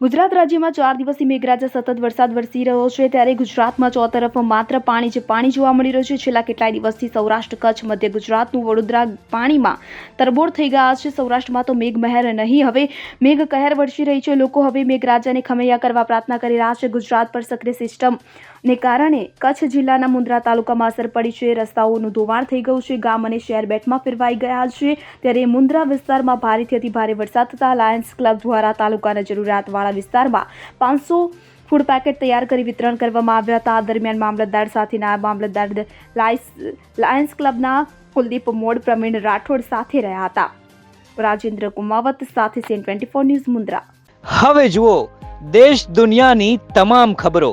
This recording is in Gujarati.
ગુજરાત રાજ્યમાં ચાર દિવસથી મેઘરાજા સતત વરસાદ વરસી રહ્યો છે, ત્યારે ગુજરાતમાં ચોતરફ માત્ર પાણી જ પાણી જોવા મળી રહ્યું છે. છેલ્લા કેટલાય દિવસથી સૌરાષ્ટ્ર, કચ્છ, મધ્ય ગુજરાતનું વડોદરા પાણીમાં તરબોળ થઈ ગયા છે. સૌરાષ્ટ્રમાં તો મેઘ મહેર નહીં, હવે મેઘ કહેર વરસી રહી છે. લોકો હવે મેઘરાજાને ખમૈયા કરવા પ્રાર્થના કરી રહ્યા છે. ગુજરાત પર સક્રિય સિસ્ટમ ને કારણે કચ્છ જિલ્લાના મુન્દ્રા તાલુકામાં અસર પડી છે. રસ્તાઓનું ધોવાણ થઈ ગયું છે. ગામ અને શહેર બેટમાં ફેરવાઈ ગયા છે. ત્યારે મુન્દ્રા વિસ્તારમાં ભારેથી અતિ ભારે વરસાદ થતાં લાયન્સ ક્લબ દ્વારા તાલુકાના જરૂરિયાતવાળા વિસ્તારમાં પાંચસો ફૂડ પેકેટ તૈયાર કરી વિતરણ કરવામાં આવ્યા હતા. દરમિયાન મામલતદાર સાથે નાયબ મામલતદાર લાયન્સ લાયન્સ ક્લબના કુલદીપ મોડ, પ્રવીણ રાઠોડ સાથે રહ્યા હતા. રાજેન્દ્ર કુમાવત સાથે CN twenty four news Mundra. હવે જુઓ, દેશ દુનિયાની તમામ ખબરો.